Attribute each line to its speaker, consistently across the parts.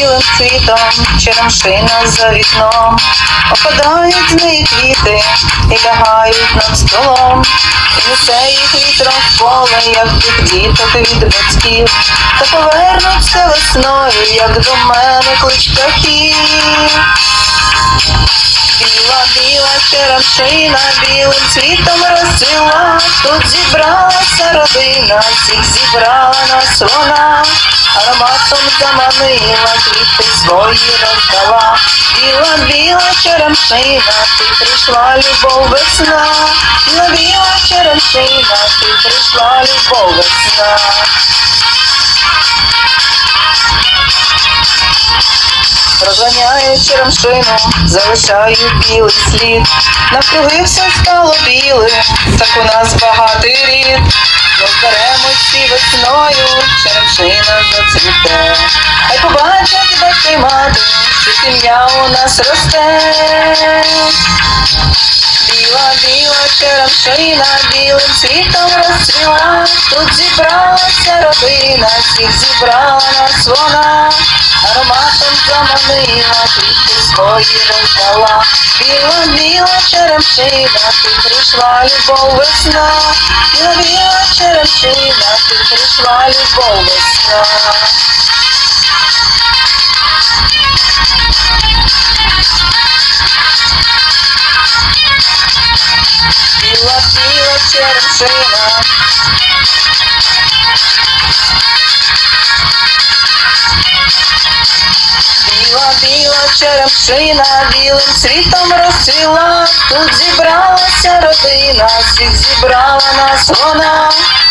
Speaker 1: білим цвітом, черемшина за вікном, опадають з неї квіти і лягають над столом, несе їх вітром в поле, як тих діток від батьків, та повернуться весною, як до мене клич птахів. Біла, біла черемшина білим цвітом розцвіла, тут зібралася родина, всіх зібрала вона, ароматом заманила, квіти свої роздала. Біла, біла черемшина, ти прийшла любов весна, біла, біла черемшина, ти прийшла любов весна. Розганяю черемшину, залишаю білий слід. Навкруги все стало біле, так у нас багатий рід. Нас росте. Біла, біла черемшина, білим світом розцвіла, тут зібралася родина, всіх зібрала нас вона, ароматом заманила, квіти свої роздала. Біла, біла черемшина, ти прийшла любов весна, біла, біла черемшина, ти прийшла любов весна. Черемшина, Біла, біла черемшина, білим світом розцвіла, тут зібралася родина, всіх зібрала нас вона,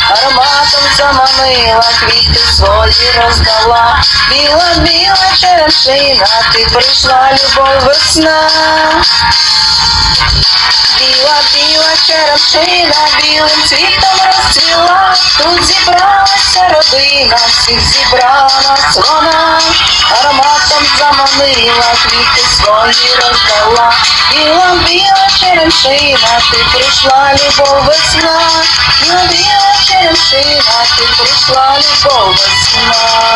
Speaker 1: ароматом заманила, квіти свої роздала. Біла, біла черемшина, ти прийшла любов весна. Біла, біла черемшина, білим цвітом розцвіла, тут зібралася родина, всіх зібрала нас вона, ароматом заманила, квіти свої роздала. Біла, біла черемшина, ти прийшла любов весна, біла, біла черемшина, ти прийшла любов весна.